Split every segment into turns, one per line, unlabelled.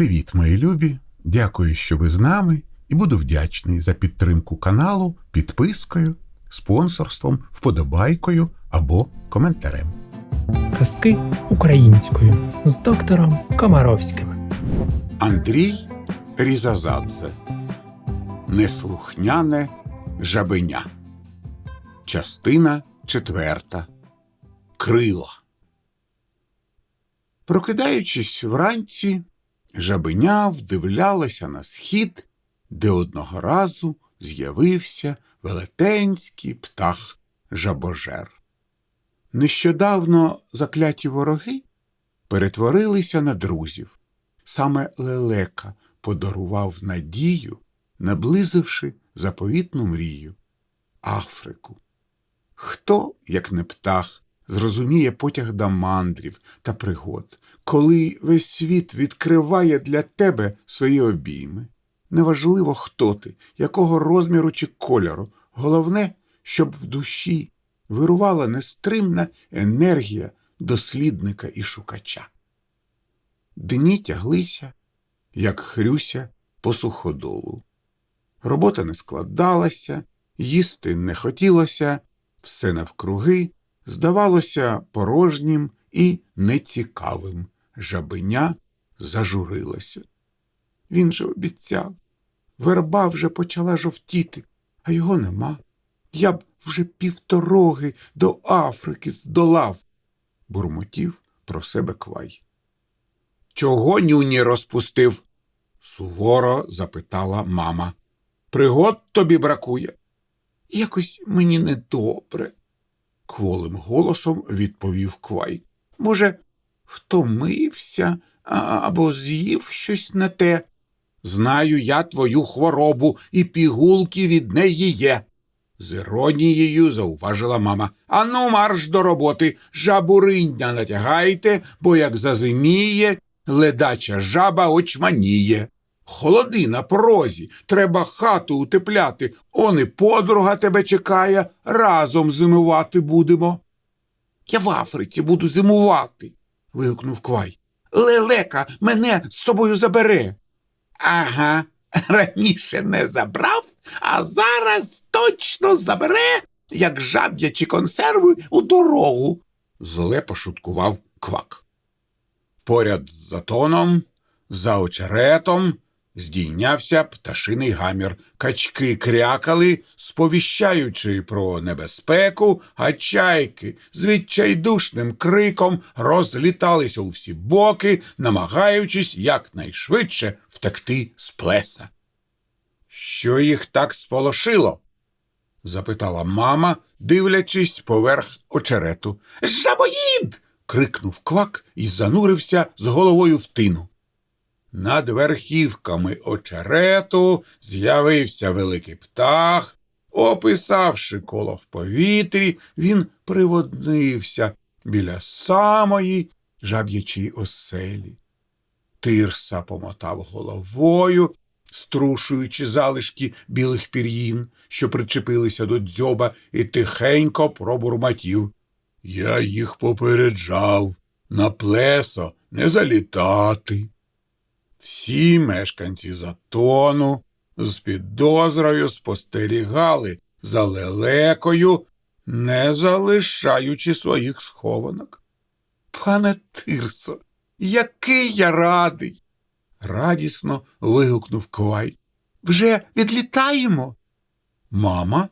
Привіт, мої любі! Дякую, що ви з нами, і буду вдячний за підтримку каналу підпискою, спонсорством, вподобайкою або коментарем.
Казки українською з доктором Комаровським.
Андрій Різазадзе Неслухняне жабеня. Частина четверта. Крила. Прокидаючись вранці, жабеня вдивлялася на схід, де одного разу з'явився велетенський птах жабожер. Нещодавно закляті вороги перетворилися на друзів. Саме лелека подарував надію, наблизивши заповітну мрію Африку. Хто, як не птах, зрозуміє потяг до мандрів та пригод, коли весь світ відкриває для тебе свої обійми? Неважливо, хто ти, якого розміру чи кольору, головне, щоб в душі вирувала нестримна енергія дослідника і шукача. Дні тяглися, як хрюся по суходолу. Робота не складалася, їсти не хотілося, все навкруги здавалося порожнім і нецікавим. Жабеня зажурилося. Він же обіцяв. Верба вже почала жовтіти, а його нема. Я б вже півдороги до Африки здолав, бурмотів про себе квай. Чого нюні розпустив? суворо запитала мама. Пригод тобі бракує? Якось мені недобре, кволим голосом відповів Квай. Може, втомився або з'їв щось не те. Знаю я твою хворобу, і пігулки від неї є. З іронією зауважила мама. Ану, марш до роботи, жабуриння натягайте, бо як зазиміє, ледача жаба очманіє. Холоди на порозі, треба хату утепляти, он і подруга тебе чекає, разом зимувати будемо. Я в Африці буду зимувати. вигукнув Квай. Лелека мене з собою забере. Ага, раніше не забрав, а зараз точно забере, як жаб'ячі консерви у дорогу, зле пошуткував квак. Поряд з затоном, за очеретом, здійнявся пташиний гамір. Качки крякали, сповіщаючи про небезпеку, а чайки з відчайдушним криком розліталися у всі боки, намагаючись якнайшвидше втекти з плеса. Що їх так сполошило? запитала мама, дивлячись поверх очерету. Жабоїд. крикнув квак і занурився з головою в тину. Над верхівками очерету з'явився великий птах. Описавши коло в повітрі, він приводнився біля самої жаб'ячої оселі. Тирса помотав головою, струшуючи залишки білих пір'їн, що причепилися до дзьоба, і тихенько пробурмотів. Я їх попереджав на плесо не залітати. Всі мешканці затону з підозрою спостерігали за лелекою, не залишаючи своїх схованок. Пане Тирсо, який я радий. радісно вигукнув Квай. Вже відлітаємо. Мама,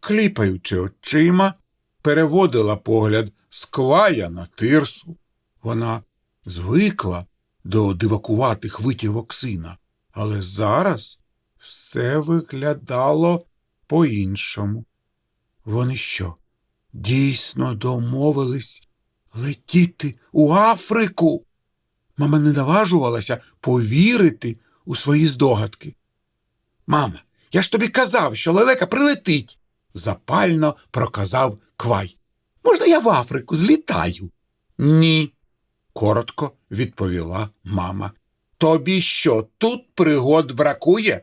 кліпаючи очима, переводила погляд з Квая на Тирсу. Вона звикла до дивакуватих витівок сина, але зараз все виглядало по-іншому. Вони що, дійсно домовились летіти у Африку? Мама не наважувалася повірити у свої здогадки. Мама, я ж тобі казав, що лелека прилетить, запально проказав Квай. Можна я в Африку злітаю? Ні, коротко відповіла мама. Тобі що, тут пригод бракує?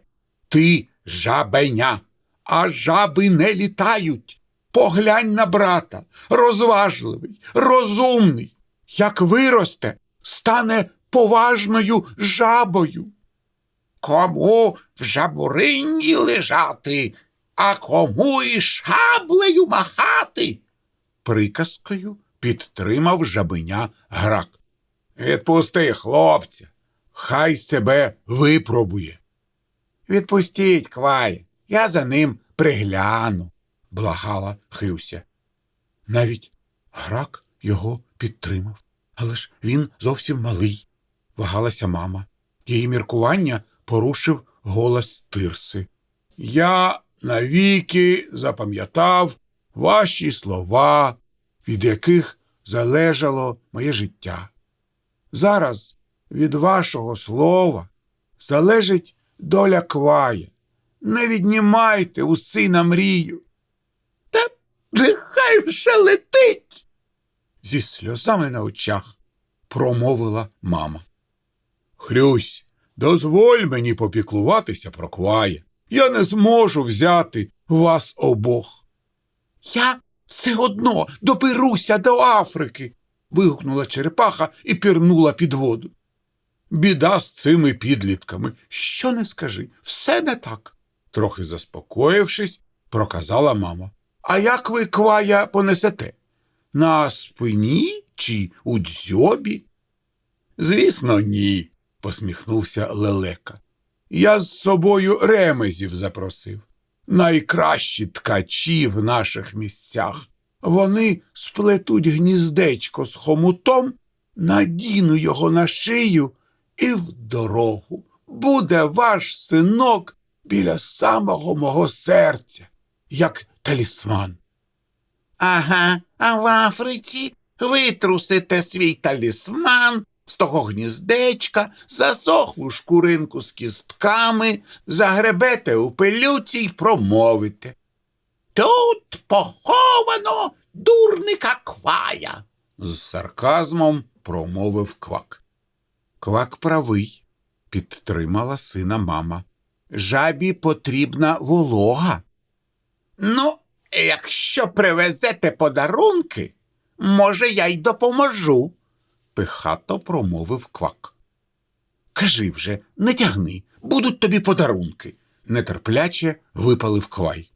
Ти жабеня, а жаби не літають. Поглянь на брата, розважливий, розумний. Як виросте, стане поважною жабою. Кому в жабурині лежати, а кому і шаблею махати. Приказкою підтримав жабеня грак. Відпусти хлопця, хай себе випробує. Відпустіть, кває, я за ним пригляну, благала Хрюся. Навіть грак його підтримав, але ж він зовсім малий, вагалася мама. Її міркування порушив голос Тирси. Я навіки запам'ятав ваші слова, від яких залежало моє життя. Зараз від вашого слова залежить доля квая. Не віднімайте у сина мрію. Та нехай вже летить. Зі сльозами на очах промовила мама. Хрюсь, дозволь мені попіклуватися про квая. Я не зможу взяти вас обох. Я все одно доберуся до Африки. Вигукнула черепаха і пірнула під воду. Біда з цими підлітками. Що не скажи, все не так. Трохи заспокоївшись, проказала мама. А як ви квая понесете? На спині чи у дзьобі? Звісно, ні, посміхнувся лелека. Я з собою ремезів запросив. Найкращі ткачі в наших місцях. Вони сплетуть гніздечко з хомутом, надіну його на шию і в дорогу. Буде ваш синок біля самого мого серця, як талісман. Ага, а в Африці витрусите свій талісман з того гніздечка, засохлу шкуринку з кістками, загребете у пилюці й промовите. Тут поховано дурника квая. з сарказмом промовив квак. Квак правий, підтримала сина мама. Жабі потрібна волога. Ну, якщо привезете подарунки, може, я й допоможу, пихато промовив квак. Кажи вже, не тягни, будуть тобі подарунки, нетерпляче випалив квай.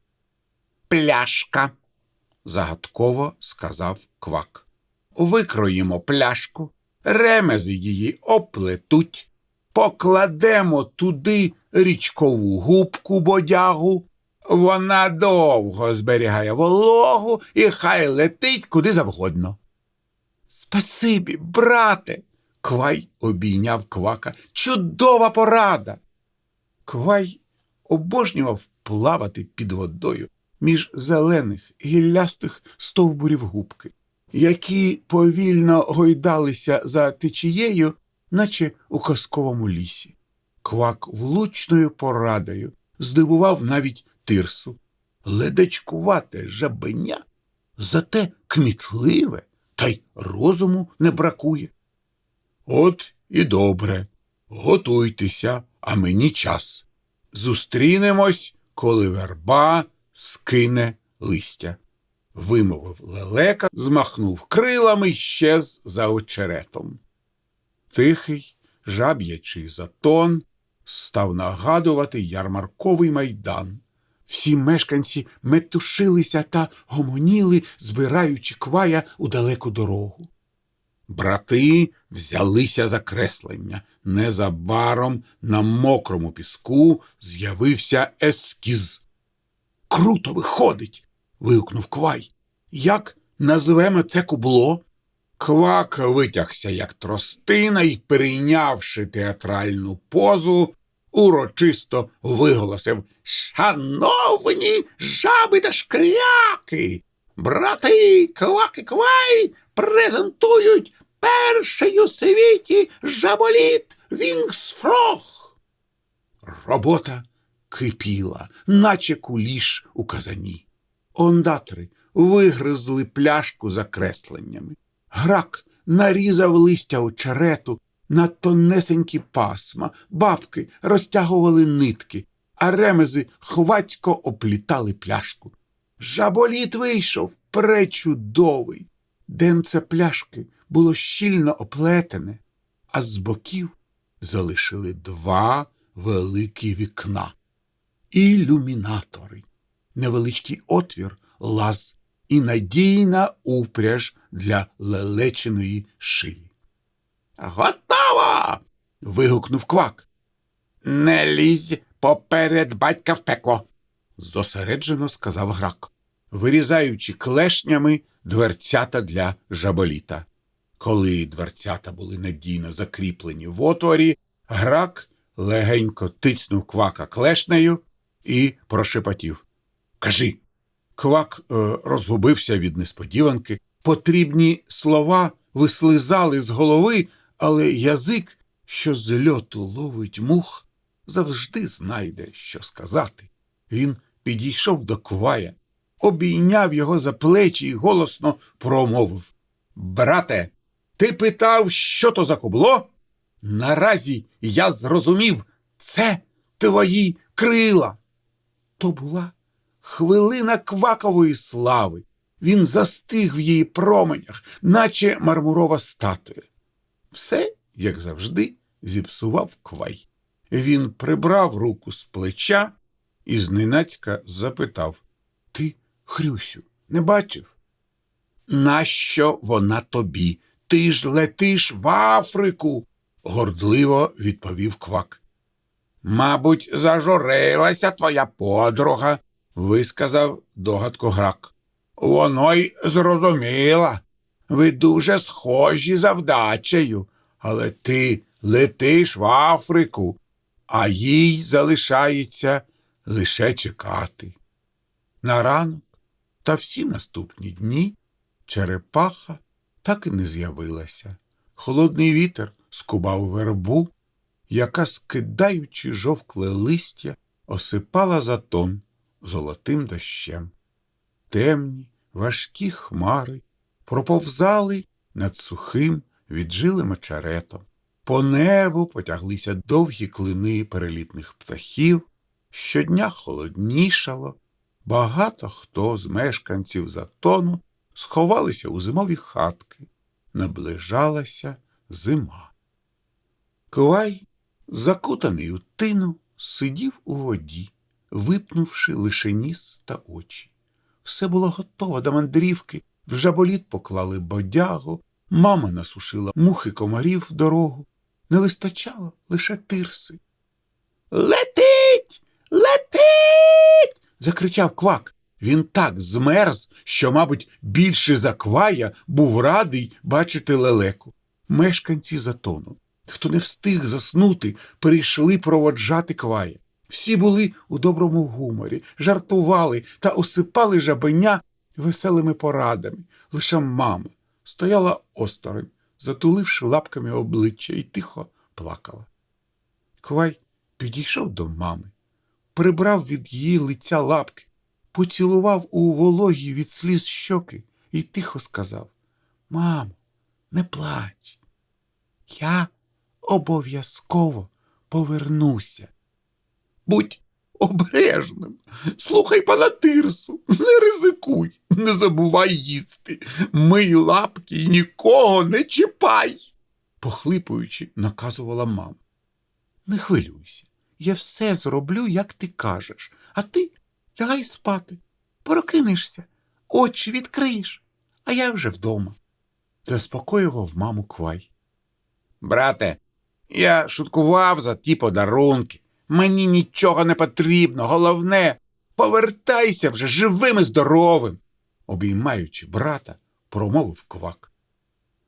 Пляшка, загадково сказав квак. Викроїмо пляшку, ремези її оплетуть, покладемо туди річкову губку бодягу. Вона довго зберігає вологу і хай летить куди завгодно. Спасибі, брате. Квай обійняв квака. Чудова порада. Квай обожнював плавати під водою між зелених гіллястих стовбурів губки, які повільно гойдалися за течією, наче у казковому лісі. Квак влучною порадою здивував навіть тирсу. Ледачкувате жабеня, зате кмітливе, та й розуму не бракує. От і добре. Готуйтеся, а мені час. Зустрінемось, коли верба скине листя. Вимовив лелека, змахнув крилами щез за очеретом. Тихий, жаб'ячий затон став нагадувати ярмарковий майдан. Всі мешканці метушилися та гомоніли, збираючи квая у далеку дорогу. Брати взялися за креслення. Незабаром на мокрому піску з'явився ескіз. Круто виходить. вигукнув Квай. Як назвемо це кубло? Квак витягся, як тростина, і, перейнявши театральну позу, урочисто виголосив Шановні жаби та шкряки! Брати Квак і Квай презентують перший у світі жаболіт Вінгсфрох. Робота кипіла, наче куліш у казані. Ондатри вигризли пляшку за кресленнями. Грак нарізав листя очерету на тонесенькі пасма, бабки розтягували нитки, а ремези хвацько оплітали пляшку. Жаболіт вийшов пречудовий. Денце пляшки було щільно оплетене, а з боків залишили два великі вікна. Ілюмінатори, невеличкий отвір, лаз і надійна упряж для лелечиної шиї. Готово. вигукнув квак. Не лізь поперед батька в пекло, зосереджено сказав грак, вирізаючи клешнями дверцята для жаболіта. Коли дверцята були надійно закріплені в отворі, грак легенько тицнув квака клешнею і прошепотів. Кажи. Квак е, розгубився від несподіванки. Потрібні слова вислизали з голови, але язик, що з льоту ловить мух, завжди знайде, що сказати. Він підійшов до квая, обійняв його за плечі і голосно промовив Брате, ти питав, що то за кубло? Наразі я зрозумів, це твої крила. То була хвилина квакової слави. Він застиг в її променях, наче мармурова статуя. Все, як завжди, зіпсував квай. Він прибрав руку з плеча і зненацька запитав Ти, Хрюсю, не бачив? Нащо вона тобі? Ти ж летиш в Африку, гордливо відповів квак. Мабуть, зажурилася твоя подруга, висказав догадку грак. Воно й зрозуміла. Ви дуже схожі за вдачею, але ти летиш в Африку, а їй залишається лише чекати. На ранок та всі наступні дні черепаха так і не з'явилася. Холодний вітер скубав вербу, яка, скидаючи жовкле листя, осипала затон золотим дощем. Темні, важкі хмари проповзали над сухим віджилим очеретом. По небу потяглися довгі клини перелітних птахів, щодня холоднішало, багато хто з мешканців затону сховалися у зимові хатки. Наближалася зима. Квай, закутаний у тину, сидів у воді, випнувши лише ніс та очі. Все було готово до мандрівки, в жаболіт поклали бодягу, мама насушила мухи комарів в дорогу. Не вистачало лише тирси. Летить! Летить! закричав квак. Він так змерз, що, мабуть, більше за квая був радий бачити лелеку. Мешканці затону, хто не встиг заснути, перейшли проводжати квая. Всі були у доброму гуморі, жартували та осипали жабеня веселими порадами. Лише мама стояла осторонь, затуливши лапками обличчя, і тихо плакала. Квай підійшов до мами, прибрав від її лиця лапки, поцілував у вологі від сліз щоки і тихо сказав Мамо, не плач. Я обов'язково повернуся. Будь обережним, слухай пана Тирсу, не ризикуй, не забувай їсти, мий лапки і нікого не чіпай, похлипуючи, наказувала мама. Не хвилюйся, я все зроблю, як ти кажеш, а ти лягай спати, прокинешся, очі відкриєш, а я вже вдома. Заспокоював маму квай. Брате, я шуткував за ті подарунки. Мені нічого не потрібно. Головне, повертайся вже живим і здоровим, обіймаючи брата, промовив квак.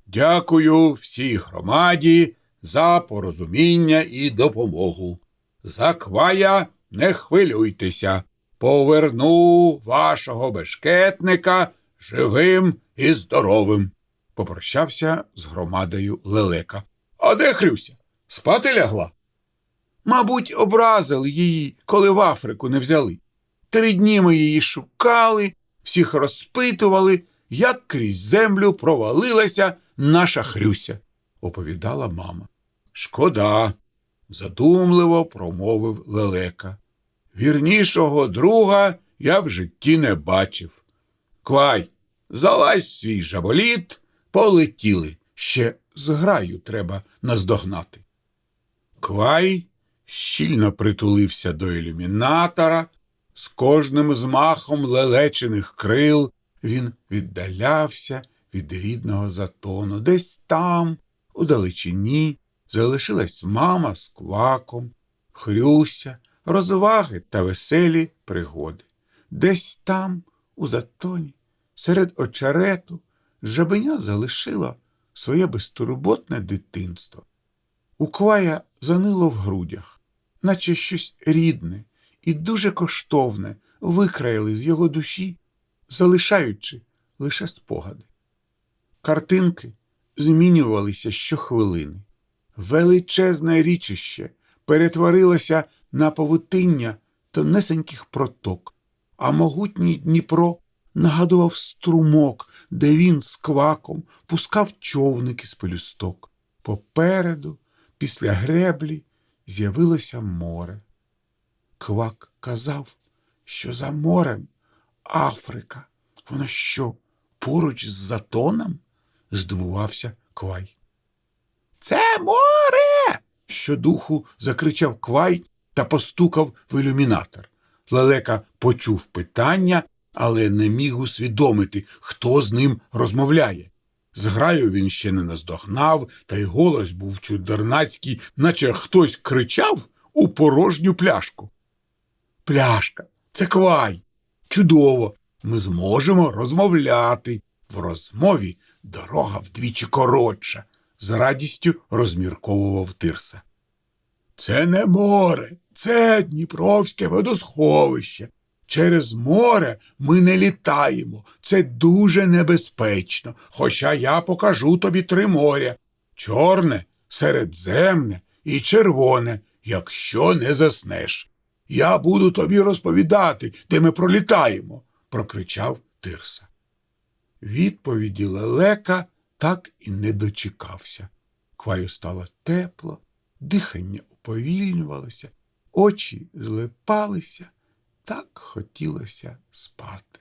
Дякую всій громаді за порозуміння і допомогу. За квая не хвилюйтеся. Поверну вашого бешкетника живим і здоровим. Попрощався з громадою лелека. А де Хрюся? Спати лягла? Мабуть, образили її, коли в Африку не взяли. Три дні ми її шукали, всіх розпитували, як крізь землю провалилася наша Хрюся, оповідала мама. Шкода, задумливо промовив лелека. Вірнішого друга я в житті не бачив. Квай, залазь свій жаболіт, полетіли. Ще зграю треба наздогнати. Квай щільно притулився до ілюмінатора, з кожним змахом лелечених крил він віддалявся від рідного затону. Десь там, у далечині, залишилась мама з кваком, Хрюся, розваги та веселі пригоди. Десь там, у затоні, серед очерету, жабеня залишила своє безтурботне дитинство. У квая занило в грудях, наче щось рідне і дуже коштовне викраїли з його душі, залишаючи лише спогади. Картинки змінювалися щохвилини. Величезне річище перетворилося на павутиння тонесеньких проток, а могутній Дніпро нагадував струмок, де він з кваком пускав човники з пелюсток. Попереду, після греблі, з'явилося море. Квак казав, що за морем Африка. Воно що, поруч з затоном? здивувався Квай. Це море. щодуху закричав Квай та постукав в ілюмінатор. Лелека почув питання, але не міг усвідомити, хто з ним розмовляє. Зграю він ще не наздогнав, та й голос був чудернацький, наче хтось кричав у порожню пляшку. Пляшка, це квай. Чудово. Ми зможемо розмовляти. В розмові дорога вдвічі коротша, з радістю розмірковував Тирса. Це не море, це Дніпровське водосховище. Через море ми не літаємо. Це дуже небезпечно. Хоча я покажу тобі три моря чорне, середземне і червоне, якщо не заснеш. Я буду тобі розповідати, де ми пролітаємо, прокричав Тирса. Відповіді лелека так і не дочекався. Кваю стало тепло, дихання уповільнювалося, очі злипалися, так хотілося спати.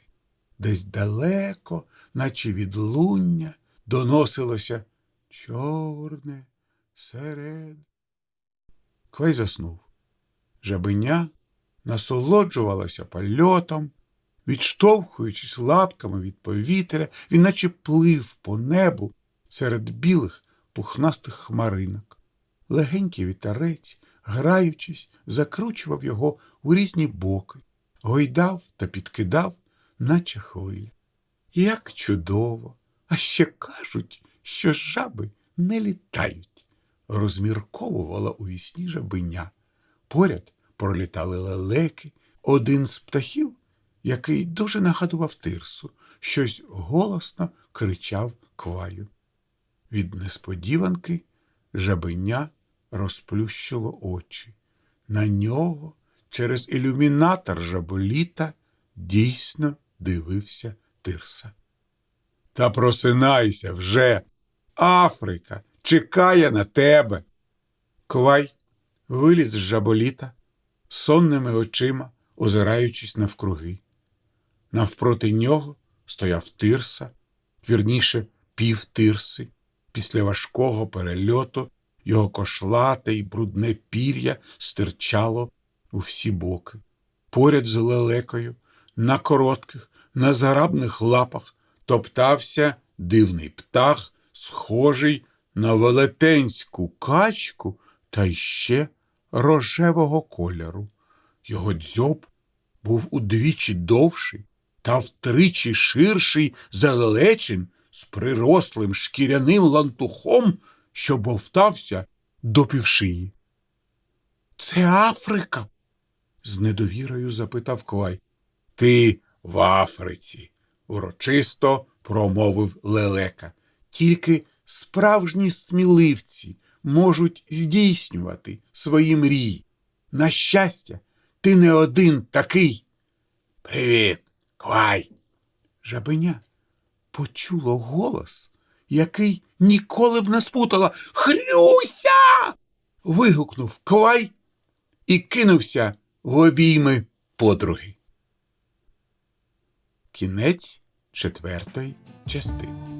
Десь далеко, наче відлуння, доносилося чорне серед. Квай заснув. Жабеня насолоджувалася польотом, відштовхуючись лапками від повітря, він наче плив по небу серед білих пухнастих хмаринок. Легенький вітерець, граючись, закручував його у різні боки, гойдав та підкидав, наче хвиля. Як чудово! А ще кажуть, що жаби не літають, розмірковувала у вісні жабеня. Поряд пролітали лелеки, один з птахів, який дуже нагадував тирсу, щось голосно кричав кваю. Від несподіванки жабеня розплющило очі. На нього через ілюмінатор жаболіта дійсно дивився тирса. Та просинайся вже. Африка чекає на тебе. Квай виліз з жаболіта, сонними очима, озираючись навкруги. Навпроти нього стояв тирса, вірніше пів тирси. Після важкого перельоту його кошлате й брудне пір'я стирчало у всі боки. Поряд з лелекою, на коротких, незграбних лапах топтався дивний птах, схожий на велетенську качку та ще рожевого кольору. Його дзьоб був удвічі довший та втричі ширший за лелечин з прирослим шкіряним лантухом, що бовтався до півшиї. Це Африка? З недовірою запитав Квай. Ти в Африці, урочисто промовив лелека. Тільки справжні сміливці можуть здійснювати свої мрії. На щастя, ти не один такий. Привіт, Квай. Жабеня почуло голос, який ніколи б не спутала. Хрюся. вигукнув Квай і кинувся в обійми подруги. Кінець четвертої частини.